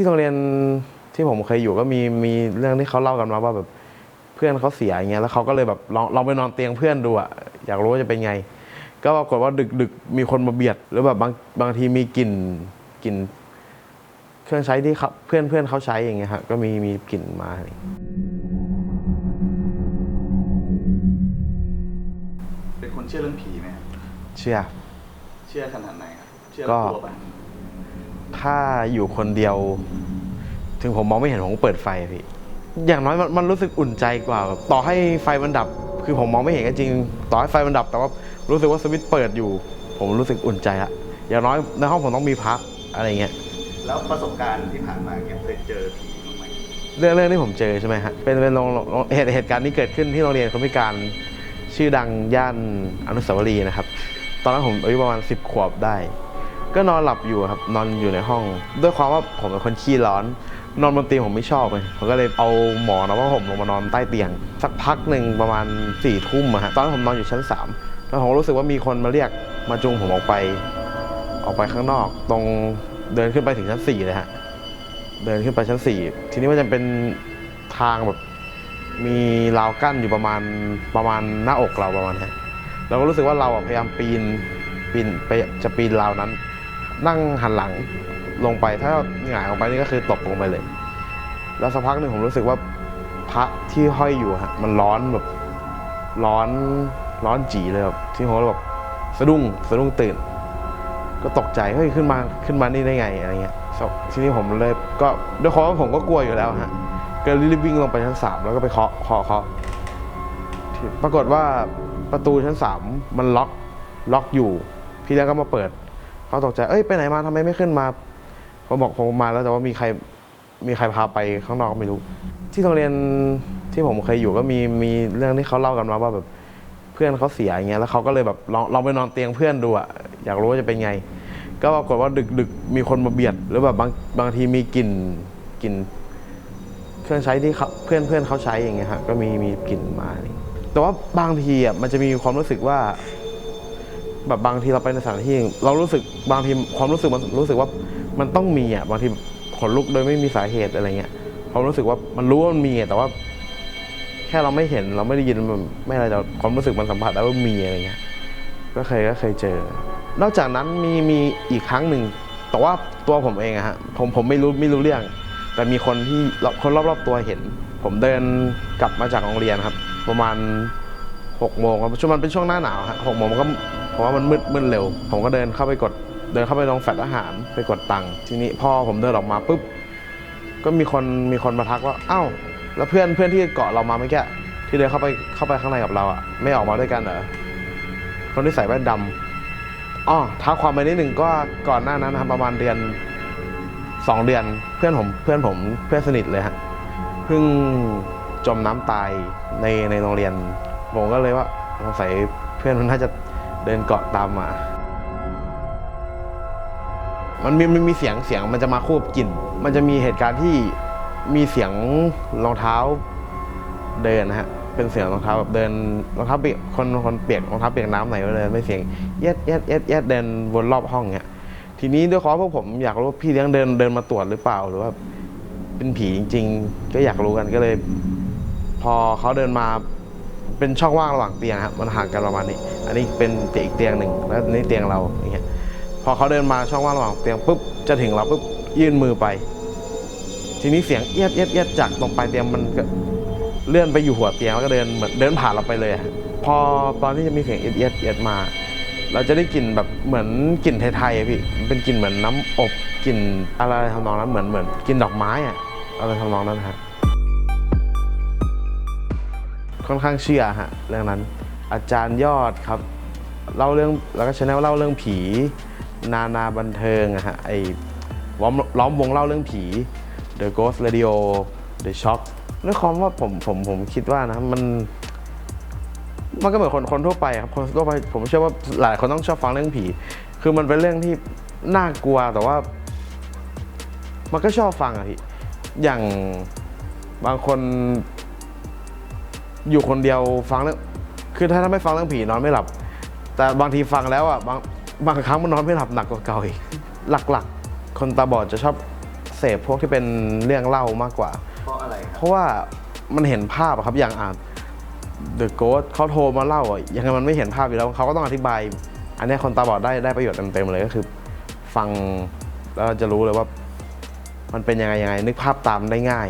ที่โรงเรียนที่ผมเคยอยู่ก็มีมีเรื่องที่เขาเล่ากันมาว่าแบบเพื่อนเขาเสียอย่างเงี้ยแล้วเขาก็เลยแบบลองลองไปนอนเตียงเพื่อนดูอะอยากรู้ว่าจะเป็นไง ก็ปรากฏว่าดึกดึกมีคนมาเบียด หรือแบบบางบางทีมีกลิ่นกลิ่นเครื่องใช้ที่เขาเพื่อนเพื่อนเขาใช้อย่างเงี้ยฮะก็มีมีกลิ่นมาเป็นคนเชื่อเรื่องผีไหมครับเชื่อ เชื่อขนาดไหนครับเชื่อก็แล้วกลัวปะ ถ้าอยู่คนเดียว ถึงผมมองไม่เห็นผมก็เปิดไฟอะพี่ อย่างน้อยมันมันรู้สึกอุ่นใจกว่าแบบต่อให้ไฟมันดับ คือผมมองไม่เห็นก็จริง ต่อให้ไฟมันดับ แต่ว่ารู้สึกว่าสวิตช์เปิดอยู่ ผมรู้สึกอุ่นใจละอย่างน้อยในห้องผมต้องมีพักอะไรเงี้ย แล้วประสบการณ์ที่ผ่านมาเนี่ยเคยเจอผีบ้างไหมเรื่องเรื่องที่ผมเจอใช่ไหมฮะ เป็นเป็นโรงโรงเหตุเหตุการณ์นี้เกิดขึ้นที่โรงเรียนคนพิการ ชื่อดังย่านอนุสาวรีย์นะครับ ตอนนั้นผมอายุประมาณ 10 ขวบได้ ก็นอนหลับอยู่ครับนอนอยู่ในห้อง ด้วยความว่าผมเป็นคนขี้ร้อน นอนบนเตียงผมไม่ชอบเลยผมก็เลยเอาหมอนเอาผ้าห่มลงมานอนใต้เตียง สักพักหนึ่งประมาณ4ี่ทุ่มอะฮะตอนนั้นผมนอนอยู่ชั้น3แล้วผมรู้สึกว่ามีคนมาเรียกมาจูงผมออกไป ออกไปข้างนอก ตรงเดินขึ้นไปถึงชั้น4เลยฮะเดินขึ้นไปชั้นสี่ทีนี้มันจะเป็นทางแบบมีราวกั้นอยู่ประมาณประมาณหน้าอกเราประมาณนี้เราก็รู้สึกว่าเราพยายามปีนปีนไปจะปีนราวนั้น นั่งหันหลังลงไป ถ้าหงายออกไปนี่ก็คือตกลงไปเลย แล้วสักพักหนึ่งผมรู้สึกว่าพระที่ห้อยอยู่ฮะมันร้อนแบบร้อนร้อนจีเลยแบบที่ผมแบบสะดุ้งสะดุ้งตื่น ก็ตกใจเฮ้ยขึ้นมาขึ้นมานี่ได้ไงอะไรเงี้ยทีนี้ผมเลยก็ด้วยความว่าผมก็กลัวอยู่แล้วฮะก็รีบวิ่งลงไปชั้นสามแล้วก็ไปเคาะเคาะเคาะที่ปรากฏว่าประตูชั้นสามมันล็อกล็อกอยู่ พี่เลี้ยงก็มาเปิด เขาตกใจเอ้ยไปไหนมาทำไมไม่ขึ้นมาผมบอกผมมาแล้วแต่ว่ามีใครมีใครพาไปข้างนอกไม่รู้ ที่โรงเรียนที่ผมเคยอยู่ก็มีมีเรื่องที่เขาเล่ากันมาว่าแบบเพื่อนเขาเสียอย่างเงี้ยแล้วเขาก็เลยแบบลองลองไปนอนเตียงเพื่อนดูอะอยากรู้ว่าจะเป็นไง ก็ปรากฏว่าดึกดึกมีคนมาเบียดหรือแบบบางบางทีมีกลิ่นกลิ่นเครื่องใช้ที่เพื่อนเพื่อนเขาใช้อย่างเงี้ยฮะก็มีมีกลิ่นมาแต่ว่าบางทีอะมันจะมีความรู้สึกว่า แบบบางทีเราไปในสถานที่ เรารู้สึกบางทีความรู้สึกมันรู้สึกว่ามันต้องมีอะบางทีขนลุกโดยไม่มีสาเหตุอะไรเงี้ยความรู้สึกว่ามันรู้ว่ามันมีอะแต่ว่า แค่เราไม่เห็นเราไม่ได้ยินมันไม่อะไรแต่ความรู้สึกมันสัมผัสได้ว่ามีอะไรเงี้ยก็เคยก็เคยเจอ นอกจากนั้นมีมีอีกครั้งหนึ่งแต่ว่าตัวผมเองอะฮะผมผมไม่รู้ไม่รู้เรื่อง แต่มีคนที่คนรอบๆตัวเห็น ผมเดินกลับมาจากโรงเรียนครับ ประมาณหกโมงครับช่วงมันเป็นช่วงหน้าหนาวฮะหกโมงมันก็ ผมว่ามันมืดมืดเร็ว ผมก็เดินเข้าไปกด เดินเข้าไปตรงแฟลตอาหารไปกดตังค์ทีนี้พ่อผมเดินออกมาปุ๊บก็มีคนมีคนมาทักว่าอ้าวแล้วเพื่อนเพื่อนที่เกาะเรามาเมื่อกี้ที่เดินเข้าไปเข้าไปข้างในกับเราอะไม่ออกมาด้วยกันเหรอคนที่ใส่แว่นดำอ๋อท้าความไปนิดหนึ่งก็ก่อนหน้านั้นนะประมาณเดือนสองเดือนเพื่อนผมเพื่อนผมเพื่อนสนิทเลยฮะเพิ่งจมน้ำตายในในโรงเรียนผมก็เลยว่าสงสัยเพื่อนมันน่าจะ เดินเกาะตามมา มันมีมันมีเสียงเสียงมันจะมาควบกลิ่น มันจะมีเหตุการณ์ที่มีเสียงรองเท้าเดินนะฮะ เป็นเสียงรองเท้าแบบเดินรองเท้าเปียกคนคนเปียกรองเท้าเปียกน้ำไหนก็เลยไม่เสียงเย็ดเย็ดเย็ดเย็ดเดินวนรอบห้องเงี้ย ทีนี้ด้วยความพวกผมอยากรู้ว่าพี่เลี้ยงเดินเดินมาตรวจหรือเปล่าหรือว่าเป็นผีจริง ๆ ก็อยากรู้กันก็เลย พอเขาเดินมา เป็นช่องว่างระหว่างเตียงครับมันห่างกันประมาณนี้ อันนี้เป็นเตียงอีกเตียงหนึ่งแล้วนนี้เตียงเราอย่างเงี้ยพอเขาเดินมาช่องว่างระหว่างเตียงปุ๊บจะถึงเราปุ๊บยื่นมือไป ทีนี้เสียงเอียดเอียดเอียดจากตรงปลายเตียงมันก็เลื่อนไปอยู่หัวเตียงแล้วก็เดินเหมือนเดินผ่านเราไปเลยพอตอนที่จะมีเสียงเอียดเอียดเอียดมา เราจะได้กลิ่นแบบเหมือนกลิ่นไทยๆพี่เป็นกลิ่นเหมือนน้ำอบกลิ่นอะไรทำนองนั้นเหมือนเหมือนกลิ่นดอกไม้อะอะไรทำนองนั้นฮะ ค่อนข้างเชื่อฮะเรื่องนั้น อาจารย์ยอดครับเล่าเรื่องแล้วก็ชแนลเล่าเรื่องผี นานาบันเทิงอะฮะไอ้ล้อมล้อมวงเล่าเรื่องผี The Ghost Radio The Shock ด้วยความว่าผมผมผมคิดว่านะมัน มันก็เหมือนคนคนทั่วไปครับคนทั่วไปผมเชื่อว่าหลายคนต้องชอบฟังเรื่องผี คือมันเป็นเรื่องที่น่ากลัวแต่ว่า มันก็ชอบฟังอะพี่อย่างบางคน อยู่คนเดียวฟังเรื่องคือถ้าไม่ฟังเรื่องผีนอนไม่หลับ แต่บางทีฟังแล้วอะบางบางครั้งมันนอนไม่หลับหนักกว่าเก่าอีกหลักๆ คนตาบอดจะชอบเสพพวกที่เป็นเรื่องเล่ามากกว่า เพราะอะไรคเพรับราะว่ามันเห็นภาพอะครับอย่างอ่าน The Ghost เขาโทรมาเล่าอะยังไงมันไม่เห็นภาพอยู่แล้วเขาก็ต้องอธิบาย อันเนี้ยคนตาบอดได้ได้ประโยชน์เต็มๆเลยก็คือ ฟังแล้วจะรู้เลยว่า มันเป็นยังไงยังไงนึกภาพตามได้ง่าย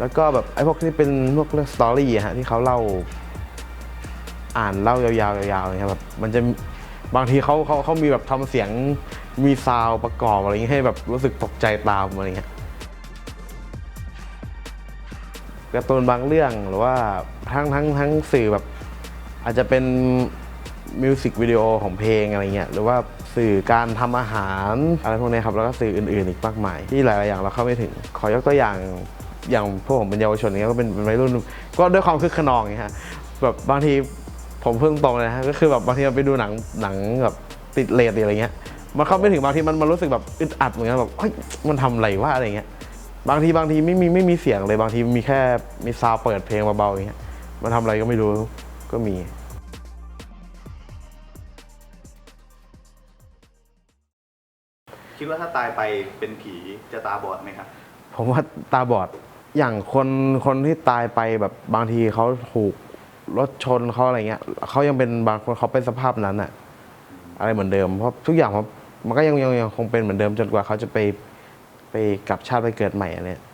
แล้วก็แบบไอ้พวกที่เป็นพวกเรื่องสตอรี่อะฮะที่เขาเล่า อ่านเล่ายาวๆยาวๆอย่างเงี้ยแบบมันจะบางทีเขาเขาเขามีแบบทำเสียงมีซาวประกอบอะไรเงี้ยให้แบบรู้สึกตกใจตามอะไรเงี้ยการ์ตูนบางเรื่องหรือว่าทั้งทั้งทั้งสื่อแบบอาจจะเป็นมิวสิกวิดีโอของเพลงอะไรเงี้ยหรือว่าสื่อการทำอาหารอะไรพวกนี้ครับแล้วก็สื่ออื่นๆอีกมากมายที่หลายๆอย่างเราเข้าไม่ถึง ขอยกตัวอย่าง อย่างพวกผมเป็นเยาวชนเนี้ยก็เป็นเป็นวัยรุ่นก็ด้วยความคึกขนองอย่างเงี้ยฮะแบบบางทีผมเพิ่งตรงเลยนะฮะก็คือแบบบางทีมันไปดูหนังหนังแบบติดเลทอะไรเงี้ยมันเข้าไม่ถึงบางทีมันมันรู้สึกแบบอึดอัดเหมือนกันแบบเฮ้ยมันทำอะไรวะอะไรเงี้ยบางทีบางทีไม่มีไม่มีเสียงเลยบางทีมีแค่มีซาวด์เปิดเพลงเบาๆอย่างเงี้ยมันทำอะไรก็ไม่รู้ก็มีคิดว่าถ้าตายไปเป็นผีจะตาบอดไหมครับ ผมว่าตาบอด อย่างคนคนที่ตายไปแบบบางทีเขาถูกรถชนเขาอะไรเงี้ยเขายังเป็นบางคนเขาเป็นสภาพนั้นอะอะไรเหมือนเดิม เพราะทุกอย่างมันก็ยังยังยังคงเป็นเหมือนเดิมจนกว่าเขาจะไปไปกลับชาติไปเกิดใหม่อะไรเนี้ย